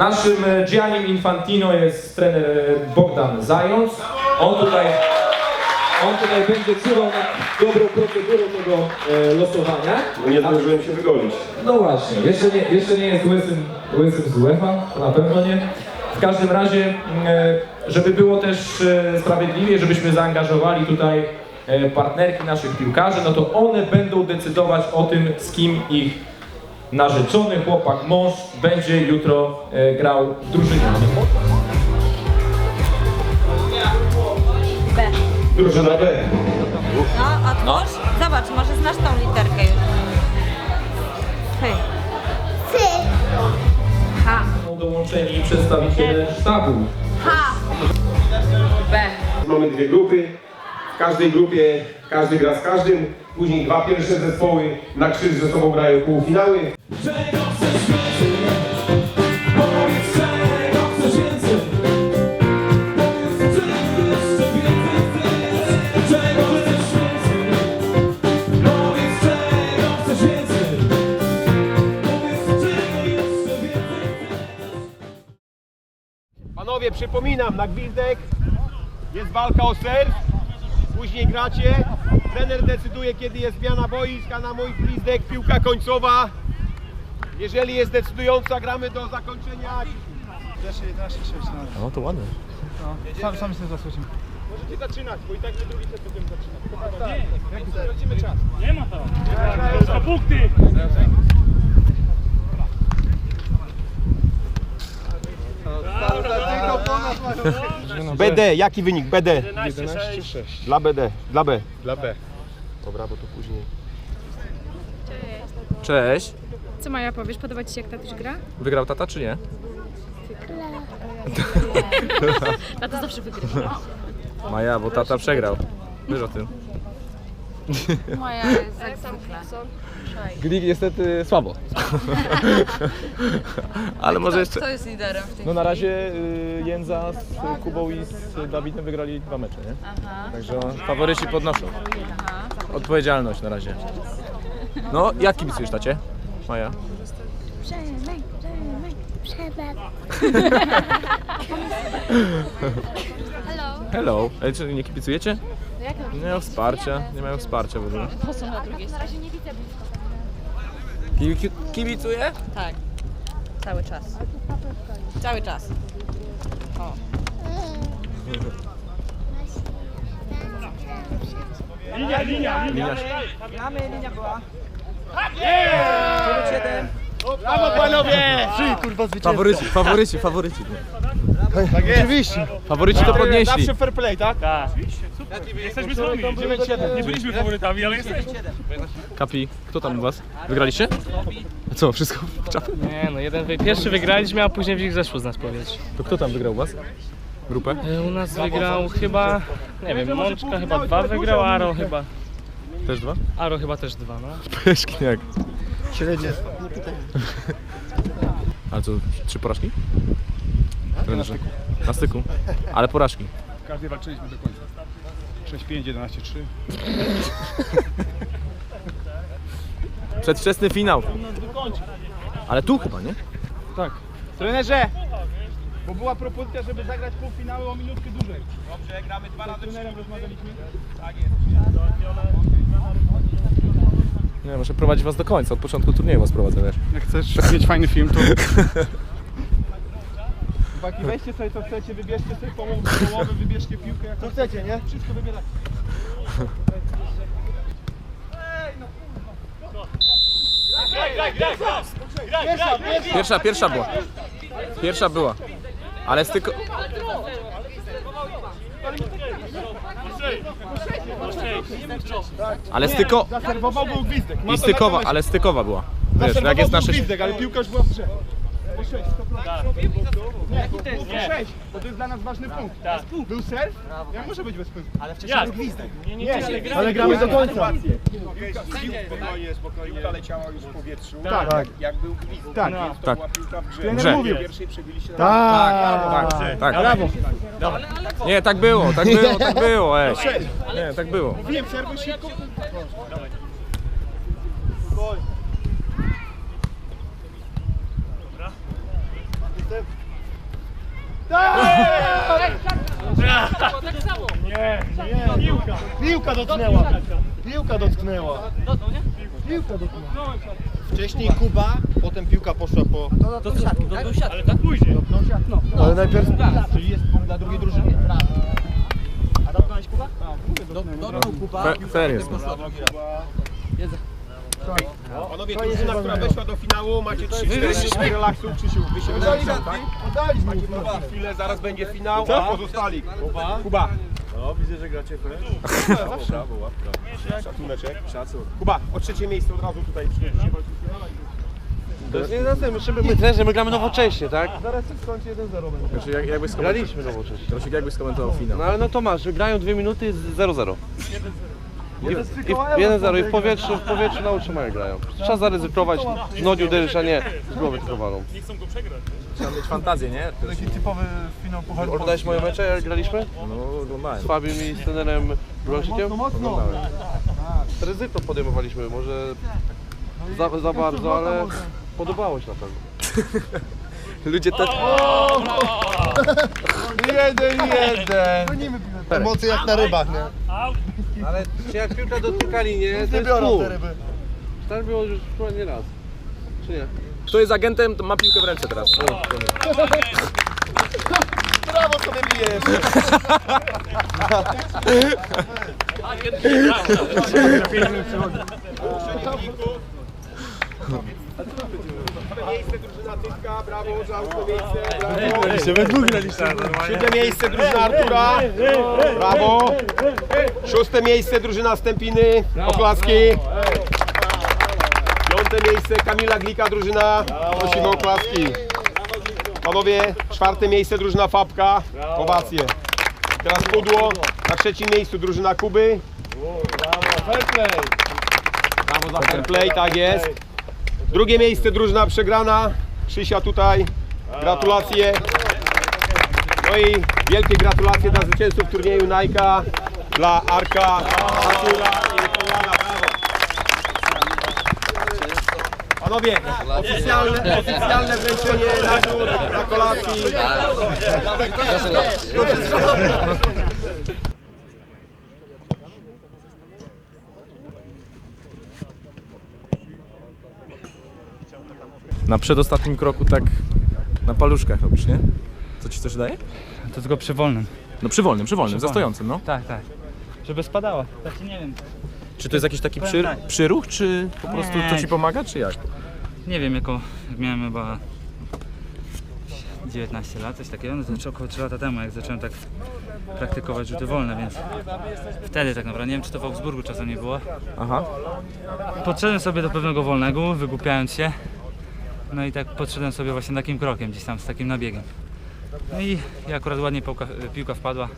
Naszym e, Giannim Infantino jest trener e, Bogdan Zając. On tutaj, on tutaj będzie czuwał nad dobrą procedurą tego e, losowania. Nie zdążyłem się wygolić. No właśnie, jeszcze nie, jeszcze nie jest łysym, łysym z UEFA, to na pewno nie. W każdym razie, e, żeby było też e, sprawiedliwie, żebyśmy zaangażowali tutaj e, partnerki naszych piłkarzy, no to one będą decydować o tym, z kim ich narzeczony chłopak, mąż będzie jutro e, grał w drużynie. B. Drużyna B. No, otwórz. Zobacz, może znasz tą literkę już. Hej. H. Są dołączeni przedstawiciele sztabu. H. B. Mamy dwie grupy. W każdej grupie każdy gra z każdym. Później dwa pierwsze zespoły na krzyż ze sobą grają półfinały. Czego chcesz więcej? Powiedz, czego chcesz więcej? Powiedz, czego jeszcze więcej chcesz? Czego chcesz więcej? Powiedz, czego chcesz więcej? Powiedz, czego jeszcze więcej Panowie, przypominam, na gwizdek jest walka o serw. Później gracie. Trener decyduje, kiedy jest zmiana boiska na mój gwizdek, piłka końcowa. Jeżeli jest decydująca, gramy do zakończenia. No to ładnie. Sam, sam się zasłyszimy. Możecie zaczynać, bo i tak my drugi set będziemy zaczynać. Tak, tak. Tracimy czas. BD, jaki wynik? BD. 11-6. Dla BD, dla B. Dla B. Dobra, bo to później. Cześć. Co Maja powiesz? Podoba Ci się jak tatuś gra? Wygrał tata czy nie? Tata zawsze wygrywa. Maja, bo tata przegrał. Wiesz o tym. Moja jest jak zwykle. Glik niestety słabo. Ale może jeszcze... Kto jest liderem w tej No na chwili? razie y, Jędza z Kubą i z Dawidem wygrali dwa mecze, nie? Aha. Także faworyci podnoszą. Odpowiedzialność na razie. No, jak kibicujesz tacie? Maja? Przemek, Przemek, Hello. Hello. Ej, czy nie kibicujecie? Nie mają wsparcia, nie mają wsparcia w ogóle. Po co na drugiej stronie? Ki- ki- Kibicuje? Tak. Cały czas. Cały czas. O. Linia. Brawo panowie! Faworyci, faworyci, faworyci. Oczywiście. Faworyci to podnieśli. Zawsze fair play, tak? Jesteśmy z wami. 9-7. Nie byliśmy faworytami, ale jesteśmy. Kapi, kto tam u was? Wygraliście? A co, wszystko w czapę? Nie no, jeden wy... pierwszy wygraliśmy, a później w nich zeszło z nas powietrze. To kto tam wygrał u was? Grupę? E, U nas wygrał chyba, nie wiem, Mączka chyba dwa wygrał, Aro chyba, Też dwa? Aro chyba też dwa, no. Peszkiniak. Średnie. A co, trzy porażki? Trenerze. Na styku. Ale porażki. Każdy walczyliśmy do końca. 6-5, 11-3. Przedwczesny finał. Ale tu chyba, nie? Tak. Trenerze! Bo była propozycja, żeby zagrać półfinały o minutkę dłużej. Dobrze, gramy dwa razy Z trenerem rozmawialiśmy. Nie, muszę prowadzić was do końca. Od początku turnieju was prowadzę, wiesz. Jak chcesz mieć fajny film, to... Chłopaki, weźcie sobie co chcecie, wybierzcie sobie połowę, połowę wybierzcie piłkę. Jak co chcecie, nie? Wszystko wybieracie. Pierwsza, pierwsza była. Pierwsza była. Ale styko... Ale styko... Zaserwował był gwizdek. Ma I to stykowa, ale stykowa była. Wiesz, Zaserwował jak jest był nasze... gwizdek, ale piłka już była w grze. Po 6, 100%. Nie, to jest 6, bo to jest dla nas ważny punkt. Był serw? Ja może być bez punktu. Ale wcześniej był gwizdek. Nie, nie, nie, nie, Ale gramy do końca. Spokojnie, spokojnie. Piłka leciała już w powietrzu. Tak, tak. Jak był gwizdek, Tak. więc to Tak. była piłka w grze. Trener mówił. Pierwszej przebiliście na Tak, Tak, tak. Brawo. Nie, tak było, tak było, tak było, ej. Nie, tak było. Wiem, przerwę szybko. Piłka! Piłka dotknęła! Piłka dotknęła! Piłka dotknęła. Wcześniej Kuba, potem piłka poszła po... Ale najpierw... Czyli jest punkt dla drugiej drużyny. A dotknąłeś Kuba? Dotknął Kuba. Fair jest. Panowie, drużyna, która weszła do finału, macie 3 minutki relaksu. Krzysiu, wy się relaksują, tak? Macie Kuba. chwilę, zaraz będzie finał, a pozostali. Kuba. Kuba. No, widzę, że gracie fest. Brawo, łapka. Szacuneczek. Szacun. Kuba, o trzecie miejsce od razu tutaj przyjdziecie. To jest nie na tym, żeby my trenerzy, my gramy nowocześnie, tak? Znaczy, jak, jakbyś skomentował, Graliśmy nowocześnie. Jakbyś skomentował finał. No ale no to masz, grają dwie minuty z 0-0. I, i w- 1-0 i w powietrzu, w powietrzu na utrzymanie grają. Trzeba zaryzykować, w nogi uderzyć, a nie z głowy tylko walą. Trzeba mieć fantazję, nie? Taki typowy finał pucharu Oglądałeś moje mecze, jak graliśmy? No, oglądałem. Z Fabiem i z trenerem Brąsikiem? Oglądałem. Ryzyko podejmowaliśmy, może za, za bardzo, ale podobało się na pewno. Ludzie tak... Jeden, jeden. Emocje jak na rybach, nie? Ale czy jak piłka dotyka linię, to jest pół. Tak było już chyba nie raz. Czy nie? Kto jest agentem, to ma piłkę w ręce teraz. O, Brawo sobie bijesz. Miejsce drużyna Tytka, brawo za ósme miejsce, brawo. we dwóch graliście. Siódme miejsce drużyna Artura, brawo. Szóste miejsce drużyna Stępiny, oklaski. Piąte miejsce Kamila Glika, drużyna, prosimy o oklaski. Panowie, czwarte miejsce drużyna Fabka, owacje. Teraz pudło, na trzecim miejscu drużyna Kuby. Brawo za fair play, tak jest. Drugie miejsce drużyna przegrana. Krzysia tutaj. Gratulacje. No i wielkie gratulacje dla zwycięzców turnieju Najka, dla Arka, Artura i Polana. Brawo. Panowie, oficjalne, oficjalne wręczenie nagród na kolacji. Na przedostatnim kroku tak na paluszkach robisz, nie? Co ci coś daje? To tylko przy wolnym. No przy wolnym, przy wolnym, Przy za stojącym, no. Tak, tak. Żeby spadała. Znaczy nie wiem. Czy to jest jakiś taki Powiem przy, tak. przyruch, czy po prostu to Nie. ci pomaga, czy jak? Nie wiem, jako jak miałem chyba 19 lat, coś takiego, no to znaczy około 3 lata temu, jak zacząłem tak praktykować rzuty wolne, więc wtedy tak naprawdę, nie wiem czy to w Augsburgu czasem nie było, Aha. podszedłem sobie do pewnego wolnego, wygłupiając się, no i tak podszedłem sobie właśnie takim krokiem, gdzieś tam z takim nabiegiem. No i, i akurat ładnie piłka, piłka wpadła,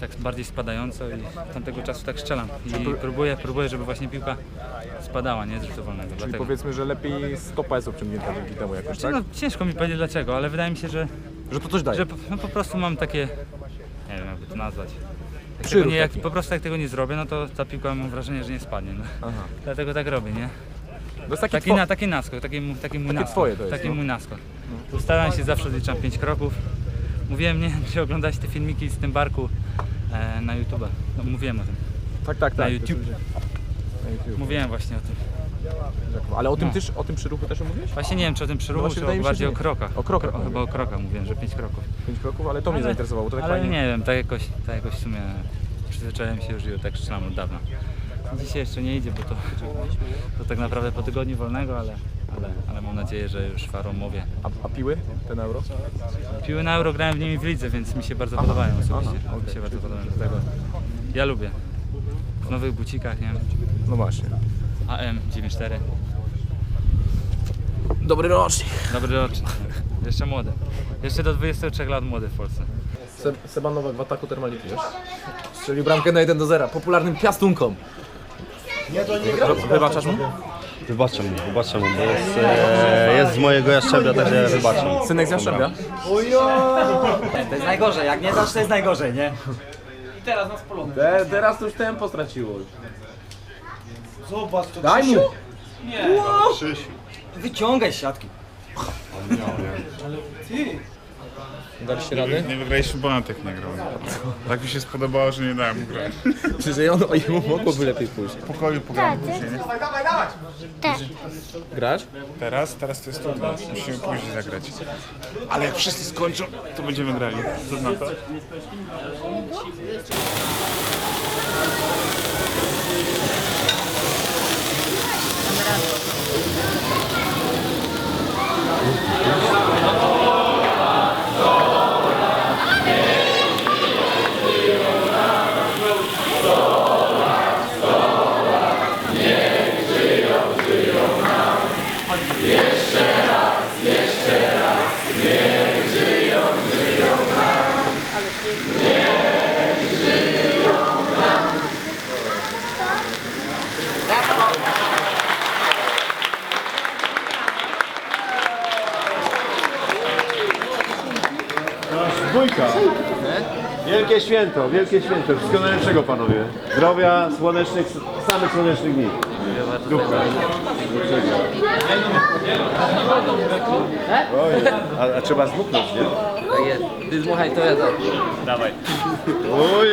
tak bardziej spadająco i tamtego czasu tak strzelam i próbuję, próbuję, żeby właśnie piłka spadała, nie z rzutu wolnego. Czyli dlatego. powiedzmy, że lepiej stopa jest obciągnięta dzięki temu jakoś, tak? No, ciężko mi powiedzieć dlaczego, ale wydaje mi się, że, Że to coś daje. że po, no, po prostu mam takie, nie wiem jakby to nazwać. Jak tego nie, jak, taki. po prostu jak tego nie zrobię, no to ta piłka mam wrażenie, że nie spadnie. No. Aha. Dlatego tak robię, nie? To jest taki, Taki, na, taki naskok, taki, mój- taki mój Takie naskok. twoje to jest, taki no. mój naskok. Ustawiam się, zawsze odliczam 5 kroków. Mówiłem, nie wiem, czy oglądać te filmiki z tym barku e, na YouTube. No, mówiłem o tym. Tak, tak, tak. na YouTube. Na YouTube. Mówiłem właśnie o tym. Ale o tym No. też, o tym przyruchu też mówiłeś? Właśnie nie wiem, czy o tym przyruchu, właśnie czy wydaje mi się, bardziej że o nie. krokach. O krokach Chyba mówię. o krokach mówiłem, że 5 kroków. Pięć kroków, ale to mnie Ale- zainteresowało, to tak Ale fajnie. nie wiem, tak jakoś, tak jakoś w sumie przyzwyczaiłem się już i tak strzelam od dawna. Dzisiaj jeszcze nie idzie, bo to, to tak naprawdę po tygodniu wolnego, ale, ale, ale mam nadzieję, że już w Aromowie. A, a piły ten euro? Piły na euro grałem w nimi w lidze, więc mi się bardzo podobają osobiście. aha, Mi się bardzo podobają do tego. Ja lubię. W nowych bucikach, nie wiem. No właśnie. AM 94. Dobry rocznik. Dobry rocznik. Jeszcze młody. Jeszcze do 23 lat młody w Polsce. Se, Seba Nowak w ataku Thermality, wiesz? Strzelił bramkę na 1 do 0, popularnym piastunkom. Nie, to nie gra. Wybaczasz mu? Wybaczam mu, wybaczam mu, bo jest, e, jest z mojego jaszczebia, także wybaczam. Synek z Jastrzębia? To jest najgorzej, jak nie dasz, to jest najgorzej, nie? Te, teraz to już tempo straciło. Zobacz to Daj mu! Wyciągaj z siatki. Daliście radę? Nie wygraliśmy, bo Antek nie grał. Tak mi się spodobało, że nie dałem mu grać. Czy że on, jemu mogłoby lepiej pójść? W pokoju pogramy później. Tak. Grać? Teraz? Teraz to jest trudno. Musimy później zagrać. Ale jak wszyscy skończą, to będziemy grali. Co na to? Wielkie święto, wielkie święto. Wszystkiego najlepszego panowie. Zdrowia, słonecznych, samych słonecznych dni. Dupka. Oj, a, a trzeba zmuknąć, nie? Tak jest. Ty dmuchaj, to ja to. Oj!